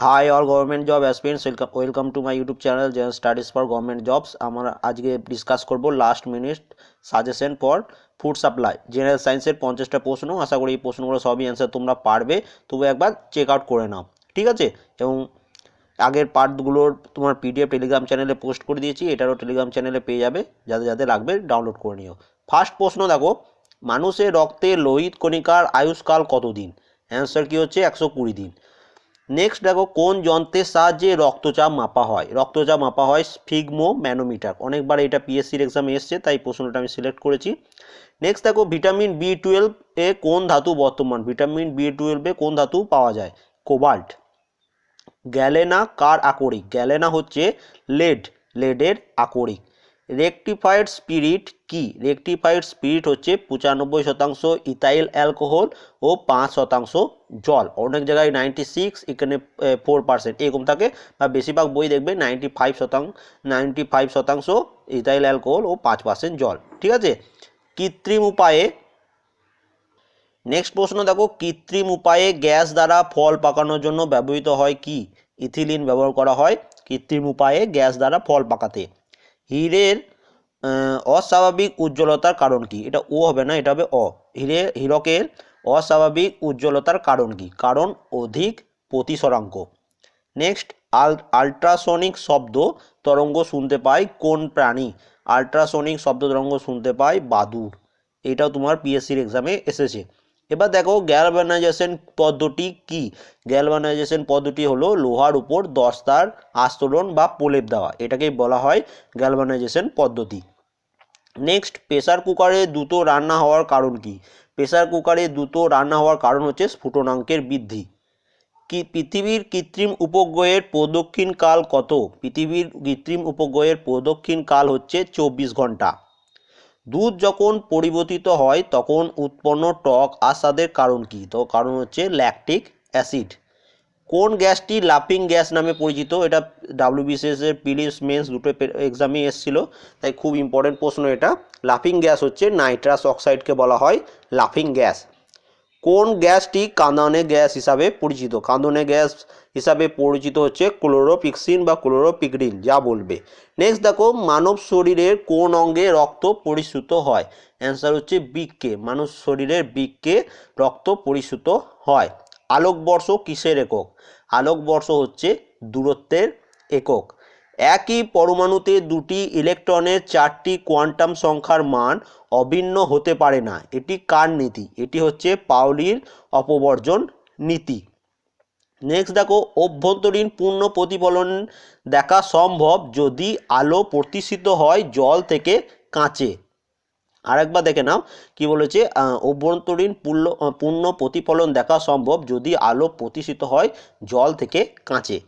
Hi all government job aspirants welcome welcome to my YouTube channel general studies for government jobs আমরা আজকে discuss করব last minute suggestion for food supply general সায়েন্সের পঞ্চাশটা প্রশ্ন, আশা করি এই প্রশ্নগুলো সবই অ্যান্সার তোমরা পারবে। তবু একবার চেক আউট করে নাও, ঠিক আছে? এবং আগের পার্টগুলোর তোমার পিডিএফ টেলিগ্রাম চ্যানেলে পোস্ট করে দিয়েছি, এটারও টেলিগ্রাম চ্যানেলে পেয়ে যাবে। যাদের যাদের লাগবে ডাউনলোড করে নিও। ফার্স্ট প্রশ্ন দেখো, মানুষের রক্তে লোহিত কণিকার আয়ুষ্কাল কতদিন? অ্যান্সার কী হচ্ছে? একশো কুড়ি দিন। নেক্সট দেখো, কোন যন্ত্রের সাহায্যে রক্তচাপ মাপা হয়? রক্তচাপ মাপা হয় ফিগমো ম্যানোমিটার অনেকবার এটা পিএসসির এক্সামে এসছে, তাই প্রশ্নটা আমি সিলেক্ট করেছি। নেক্সট দেখো ভিটামিন বি টুয়েলভ এ কোন ধাতু বর্তমান? ভিটামিন বি টুয়েলভে কোন ধাতু পাওয়া যায়? কোবাল্ট গ্যালেনা কার আকরিক? গ্যালেনা হচ্ছে লেড লেডের আকরিক। রেকটিফাইড স্পিরিট কি? রেকটিফাইড স্পিরিট হচ্ছে পঁচানব্বই শতাংশ ইথাইল অ্যালকোহল ও পাঁচ শতাংশ জল। অনেক জায়গায় নাইনটি সিক্স এখানে ফোর পার্সেন্ট এরকম থাকে বা বেশিরভাগ বই দেখবে নাইনটি ফাইভ শতাংশ নাইনটি ফাইভ শতাংশ ইথাইল অ্যালকোহল ও পাঁচ পার্সেন্ট জল। ঠিক আছে? কৃত্রিম উপায়ে নেক্সট প্রশ্ন দেখো, কৃত্রিম উপায়ে গ্যাস দ্বারা ফল পাকানোর জন্য ব্যবহৃত হয় কি? ইথিলিন ব্যবহার করা হয়। কৃত্রিম উপায়ে গ্যাস দ্বারা ফল পাকাতে। হীরের অস্বাভাবিক উজ্জ্বলতার কারণ কি? এটা ও হবে না, এটা হবে অ। হীরে, হীরকের অস্বাভাবিক উজ্জ্বলতার কারণ কি? কারণ অধিক প্রতিসরাঙ্ক। নেক্সট, আল, আল্ট্রাসনিক শব্দ তরঙ্গ শুনতে পায় কোন প্রাণী? আল্ট্রাসনিক শব্দ তরঙ্গ শুনতে পায় বাদুর এটাও তোমার পিএসসির এক্সামে এসেছে। এবার দেখো গ্যালভানাইজেশন পদ্ধতি কি? গ্যালভানাইজেশন পদ্ধতি হলো লোহার উপর দস্তার আস্তরণ বা প্রলেপ দেওয়া। এটাকেই বলা হয় গ্যালভানাইজেশন পদ্ধতি। নেক্সট প্রেসার কুকারে দ্রুত রান্না হওয়ার কারণ কি? প্রেসার কুকারে দ্রুত রান্না হওয়ার কারণ হচ্ছে স্ফুটনাঙ্কের বৃদ্ধি। কি, পৃথিবীর কৃত্রিম উপগ্রহের প্রদক্ষিণ কাল কত? পৃথিবীর কৃত্রিম উপগ্রহের প্রদক্ষিণ কাল হচ্ছে চব্বিশ ঘণ্টা। দুধ যখন পরিবর্তিত হয়, তখন উৎপন্ন টক আসাদের কারণ কী? তো কারণ হচ্ছে ল্যাকটিক অ্যাসিড কোন গ্যাসটি লাফিং গ্যাস নামে পরিচিত? এটা ডাব্লিউবিসিএসের প্রিলিমস মেন্স দুটো এক্সামে এসেছিল। তাই খুব ইম্পর্টেন্ট প্রশ্ন এটা। লাফিং গ্যাস হচ্ছে নাইট্রাস অক্সাইডকে বলা হয় লাফিং গ্যাস। কোন গ্যাসটি কাঁদানে গ্যাস হিসাবে পরিচিত? কাঁদনে গ্যাস হিসাবে পরিচিত হচ্ছে ক্লোরোপিক্সিন বা ক্লোরোপিকরিন যা বলবে। নেক্সট দেখো, মানব শরীরের কোন অঙ্গে রক্ত পরিশ্রুত হয়? অ্যান্সার হচ্ছে বৃক্কে মানুষ শরীরের বৃক্কে রক্ত পরিশ্রুত হয়। আলোকবর্ষ কিসের একক? আলোকবর্ষ হচ্ছে দূরত্বের একক। একই পরমাণুতে দুটি ইলেকট্রনের চারটি কোয়ান্টাম সংখ্যার মান অভিন্ন হতে পারে না। এটি কার নীতি? এটি হচ্ছে পাউলির অপবর্জন নীতি। নেক্সট দেখো, অভ্যন্তরীণ পূর্ণ প্রতিফলন দেখা সম্ভব যদি আলো প্রতিষ্ঠিত হয় জল থেকে কাঁচে। আরেকবার দেখে নাও, কি বলেছে? অভ্যন্তরীণ পূর্ণ পূর্ণ প্রতিফলন দেখা সম্ভব যদি আলো প্রতিষ্ঠিত হয় জল থেকে কাঁচে।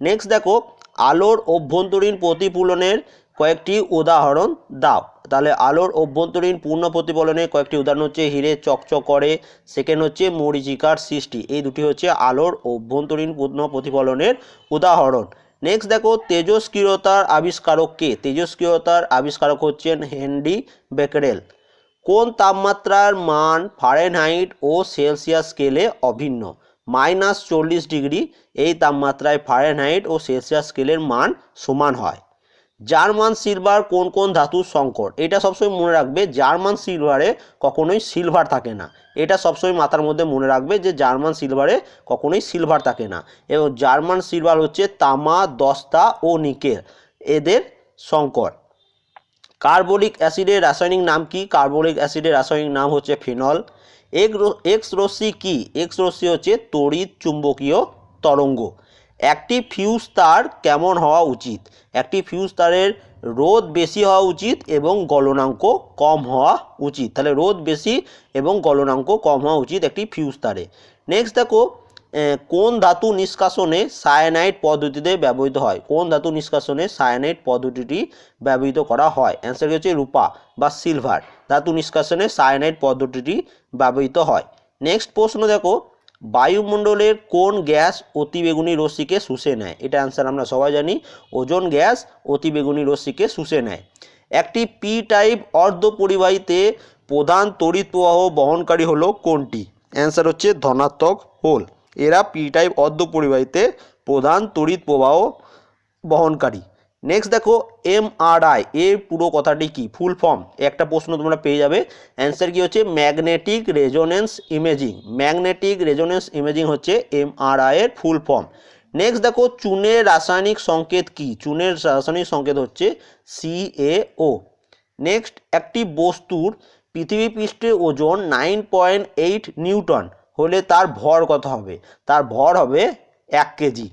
নেক্সট দেখো আলোর অভ্যন্তরীণ প্রতিফলনের কয়েকটি উদাহরণ দাও। তাহলে আলোর অভ্যন্তরীণ পূর্ণ প্রতিফলনের কয়েকটি উদাহরণ হচ্ছে হিরে চকচক করে সেকেন্ড হচ্ছে মরিচিকার সৃষ্টি। এই দুটি হচ্ছে আলোর অভ্যন্তরীণ পূর্ণ প্রতিফলনের উদাহরণ। নেক্সট দেখো, তেজস্ক্রিয়তার আবিষ্কারক কে? তেজস্ক্রিয়তার আবিষ্কারক হচ্ছেন হেনরি বেকারেল। কোন তাপমাত্রার মান ফারেনহাইট ও সেলসিয়াস স্কেলে অভিন্ন? মাইনাস চল্লিশ ডিগ্রি এই তাপমাত্রায় ফারেনহাইট ও সেলসিয়াস স্কেলের মান সমান হয়। জার্মান সিলভার কোন কোন ধাতুর সংকর এটা সবসময় মনে রাখবে, জার্মান সিলভারে কখনোই সিলভার থাকে না। এটা সবসময় মাথার মধ্যে মনে রাখবে যে জার্মান সিলভারে কখনোই সিলভার থাকে না। এবং জার্মান সিলভার হচ্ছে তামা, দস্তা ও নিকেল। এদের সংকর কার্বলিক অ্যাসিডের রাসায়নিক নাম কি? কার্বলিক অ্যাসিডের রাসায়নিক নাম হচ্ছে ফিনল। এক এক্স রশ্মি কি? এক্স রশ্মি হচ্ছে তড়িৎ চুম্বকীয় তরঙ্গ। একটি ফিউজ তার কেমন হওয়া উচিত? একটি ফিউজ তারের রোদ বেশি হওয়া উচিত এবং গলনাঙ্ক কম হওয়া উচিত। তাহলে রোদ বেশি এবং গলনাঙ্ক কম হওয়া উচিত একটি ফিউজ তারে। নেক্সট দেখো কোন ধাতু নিষ্কাশনে সায়ানাইড পদ্ধতিতে ব্যবহৃত হয়? কোন ধাতু নিষ্কাশনে সায়ানাইড পদ্ধতিটি ব্যবহৃত করা হয়? অ্যান্সার হচ্ছে? রূপা বা সিলভার ধাতু নিষ্কাশনে সায়ানাইড পদ্ধতিটি ব্যবহৃত হয়। নেক্সট প্রশ্ন দেখো, বায়ুমণ্ডলের কোন গ্যাস অতিবেগুনি রশ্মিকে শুষে নেয়? এটা অ্যান্সার আমরা সবাই জানি, ওজোন গ্যাস অতিবেগুনি রশ্মিকে শুষে নেয়। একটি পি টাইপ অর্ধ পরিবাহীতে প্রধান তড়িৎ প্রবাহ বহনকারী হলো কোনটি? অ্যান্সার হচ্ছে ধনাত্মক হোল। এরা পি টাইপ অর্ধপরিবাহীতে প্রধান তড়িৎ প্রবাহ বহনকারী। নেক্সট দেখো এম আর আই এর পুরো কথাটি কি? ফুল ফর্ম একটা প্রশ্ন তোমরা পেয়ে যাবে। অ্যান্সার কি হচ্ছে? Magnetic resonance imaging magnetic resonance imaging হচ্ছে এম আর আই এর ফুল ফর্ম নেক্সট দেখো, চুনের রাসায়নিক সংকেত কি? চুনের রাসায়নিক সংকেত হচ্ছে সিএও নেক্সট একটি বস্তুর পৃথিবী পৃষ্ঠে ওজন নাইন পয়েন্ট এইট নিউটন। হলে তার ভর কত হবে? তার ভর হবে এক কেজি।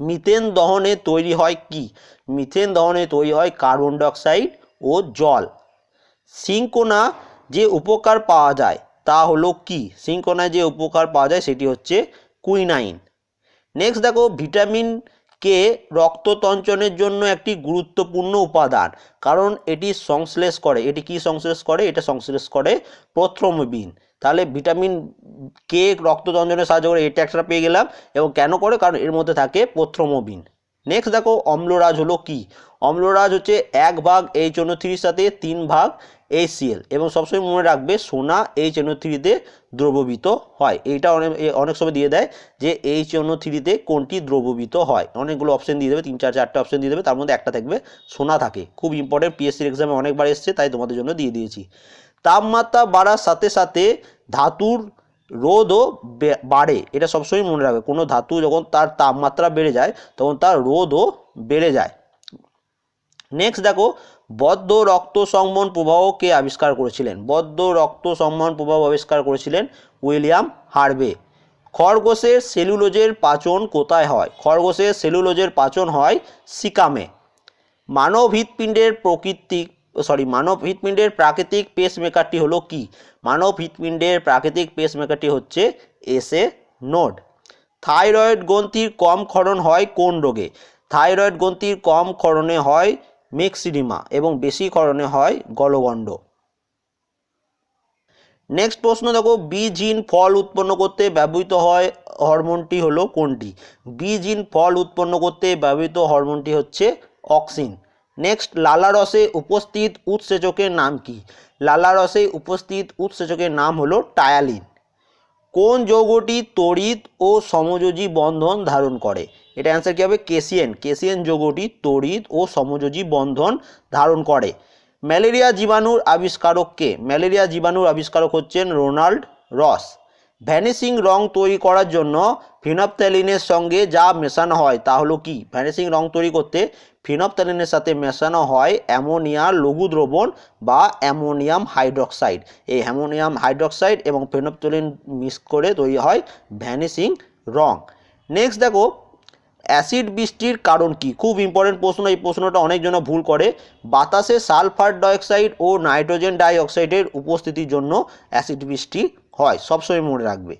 মিথেন দহনে তৈরি হয় কি? মিথেন দহনে তৈরি হয় কার্বন ডাইঅক্সাইড ও জল। সিঙ্কোনা যে উপকার পাওয়া যায় তা হলো কি? সিঙ্কোনায় যে উপকার পাওয়া যায় সেটি হচ্ছে কুইনাইন। নেক্সট দেখো, ভিটামিন কে রক্ততঞ্চনের জন্য একটি গুরুত্বপূর্ণ উপাদান। কারণ এটি সংশ্লেষ করে। এটি কি সংশ্লেষ করে? এটা সংশ্লেষ করে প্রথ্রমবিন তাহলে ভিটামিন কে রক্ততঞ্চনে সাহায্য করে এটা একটা পেয়ে গেলাম। এবং কেন করে? কারণ এর মধ্যে থাকে প্রথ্রমবিন। নেক্সট দেখো, অম্লরাজ হলো কি? অম্লরাজ হচ্ছে এক ভাগ এইচ অনু থ্রির সাথে তিন ভাগ এইচসিএল এবং সবসময় মনে রাখবে, সোনা এইচ অনু থ্রিতে দ্রবীভূত হয়। এইটা অনেক অনেক সময় দিয়ে দেয় যে এইচ অনু থ্রিতে কোনটি দ্রবীভূত হয়। অনেকগুলো অপশন দিয়ে দেবে, তিন, চার, চারটে অপশন দিয়ে দেবে, তার মধ্যে একটা থাকবে সোনা থাকে। খুব ইম্পর্টেন্ট পিএসসির এক্সামে অনেকবার এসছে, তাই তোমাদের জন্য দিয়ে দিয়েছি। তাপমাত্রা বাড়ার সাথে সাথে ধাতুর রোধও বাড়ে। এটা সবসময় মনে রাখবে। কোনো ধাতু যখন তার তাপমাত্রা বেড়ে যায়, তখন তার রোধও বেড়ে যায়। নেক্সট দেখো, বদ্ধ রক্ত সংবহন প্রবাহকে আবিষ্কার করেছিলেন? বদ্ধ রক্ত সংবহন প্রবাহ আবিষ্কার করেছিলেন উইলিয়াম হার্বে খরগোশের সেলুলোজের পাচন কোথায় হয়? খরগোশের সেলুলোজের পাচন হয় সিকামে। মানব হৃৎপিণ্ডের প্রকৃতিক সরি মানব হৃৎপিণ্ডের প্রাকৃতিক পেসমেকারটি হলো কি? মানব হৃৎপিণ্ডের প্রাকৃতিক পেসমেকারটি হচ্ছে এসএ নোড থাইরয়েড গ্রন্থির কম ক্ষরণ হয় কোন রোগে? থাইরয়েড গ্রন্থির কম ক্ষরণে হয় মেক্সিডিমা এবং বেশি ক্ষরণে হয় গলগণ্ড। নেক্সট প্রশ্ন দেখো বীজহীন ফল উৎপন্ন করতে ব্যবহৃত হয় হরমোনটি হলো কোনটি? বীজহীন ফল উৎপন্ন করতে ব্যবহৃত হরমোনটি হচ্ছে অক্সিন। নেক্সট লালারসে উপস্থিত উৎসেচকের নাম কি? লালারসে উপস্থিত উৎসেচকের নাম হলো টায়ালিন কোন যৌগটি তড়িৎ ও সমযোজী বন্ধন ধারণ করে? এটা অ্যান্সার কী হবে? কেসিএন কেসিএন যৌগটি তড়িৎ ও সমযোজী বন্ধন ধারণ করে। ম্যালেরিয়া জীবাণুর আবিষ্কারক কে? ম্যালেরিয়া জীবাণুর আবিষ্কারক হচ্ছেন রোনাল্ড রস ভ্যানিসিং রং তৈরি করার জন্য ফিনপথ্যালিনের সঙ্গে যা মেশানো হয় তা হলো কি? ভ্যানিসিং রং তৈরি করতে ফিনপথ্যালিনের সাথে মেশানো হয় অ্যামোনিয়া লঘু দ্রবণ বা অ্যামোনিয়াম হাইড্রক্সাইড। এই অ্যামোনিয়াম হাইড্রক্সাইড এবং ফেনপথ্যালিন মিক্স করে তৈরি হয় ভ্যানিসিং রং। নেক্সট দেখো, অ্যাসিড বৃষ্টির কারণ কি? খুব ইম্পর্টেন্ট প্রশ্ন, এই প্রশ্নটা অনেকজন ভুল করে। বাতাসে সালফার ডাইঅক্সাইড ও নাইট্রোজেন ডাইঅক্সাইডের উপস্থিতির জন্য অ্যাসিড বৃষ্টি হয়, সবসময় মনে রাখবে।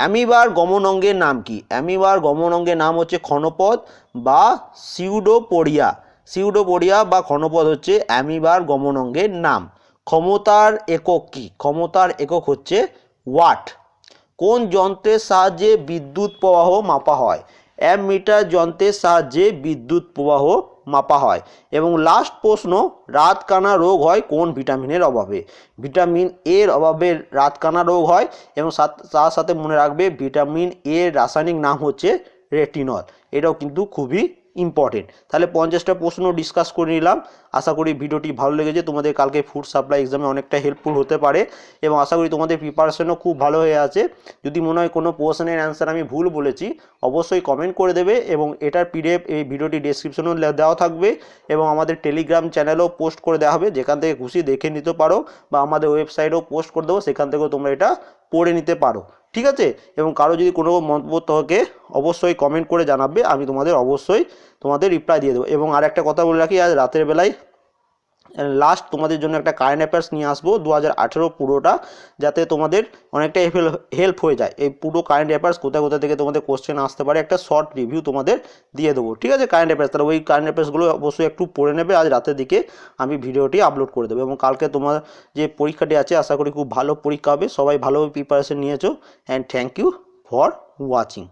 অ্যামিবার গমন অঙ্গের নাম কি? অ্যামিবার গমন অঙ্গের নাম হচ্ছে ক্ষণপদ বা সিউডোপোরিয়া সিউডোপোরিয়া বা ক্ষণপদ হচ্ছে অ্যামিবার গমন অঙ্গের নাম। ক্ষমতার একক কি? ক্ষমতার একক হচ্ছে ওয়াট। কোন যন্ত্রের সাহায্যে বিদ্যুৎ প্রবাহ মাপা হয়? অ্যামিটার যন্ত্রের সাহায্যে বিদ্যুৎ প্রবাহ মাপা হয় এবং লাস্ট প্রশ্ন, রাতকানা রোগ হয় কোন ভিটামিনের অভাবে? ভিটামিন এর অভাবে রাতকানা রোগ হয় এবং তার সাথে মনে রাখবে ভিটামিন এর রাসায়নিক নাম হচ্ছে রেটিনল এটাও কিন্তু খুবই ইম্পর্টেন্ট তাহলে পঞ্চাশটা প্রশ্ন ডিসকাস করে নিলাম। আশা করি ভিডিওটি ভালো লেগেছে। তোমাদের কালকে ফুড সাপ্লাই এক্সামে অনেকটা হেল্পফুল হতে পারে এবং আশা করি তোমাদের প্রিপারেশনও খুব ভালো হয়ে আছে। যদি মনে হয় কোনো প্রশ্নের অ্যান্সার আমি ভুল বলেছি, অবশ্যই কমেন্ট করে দেবে এবং এটার পিডিএফ এই ভিডিওটি ডেসক্রিপশনেও দেওয়া থাকবে এবং আমাদের টেলিগ্রাম চ্যানেলেও পোস্ট করে দেওয়া হবে। যেখান থেকে খুশি দেখে নিতে পারো বা আমাদের ওয়েবসাইটেও পোস্ট করে দেবো। সেখান থেকেও তোমরা এটা পড়ে নিতে পারো। ঠিক আছে? এবং কারও যদি কোনো মন্তব্য থাকে, অবশ্যই কমেন্ট করে জানাবে, আমি তোমাদের অবশ্যই তোমাদের রিপ্লাই দিয়ে দেবো। এবং আর একটা কথা বলে রাখি, আজ রাতের বেলায় লাস্ট তোমাদের জন্য একটা কারেন্ট অ্যাফেয়ার্স নিয়ে আসব দু হাজার আঠেরো পুরোটা, যাতে তোমাদের অনেকটা হেল্প হয়ে যায়। এই পুরো কারেন্ট অ্যাফেয়ার্স কোথায় কোথা থেকে তোমাদের কোশ্চেন আসতে পারে, একটা শর্ট রিভিউ তোমাদের দিয়ে দেবো। ঠিক আছে কারেন্ট অ্যাফেয়ার্স তাহলে ওই কারেন্ট অ্যাফেয়ার্সগুলো অবশ্যই একটু পড়ে নেবে, আজ রাতের দিকে আমি ভিডিওটি আপলোড করে দেবো। এবং কালকে তোমার যে পরীক্ষাটি আছে, আশা করি খুব ভালো পরীক্ষা হবে। সবাই ভালোভাবে প্রিপারেশন নিয়েছো and thank you for watching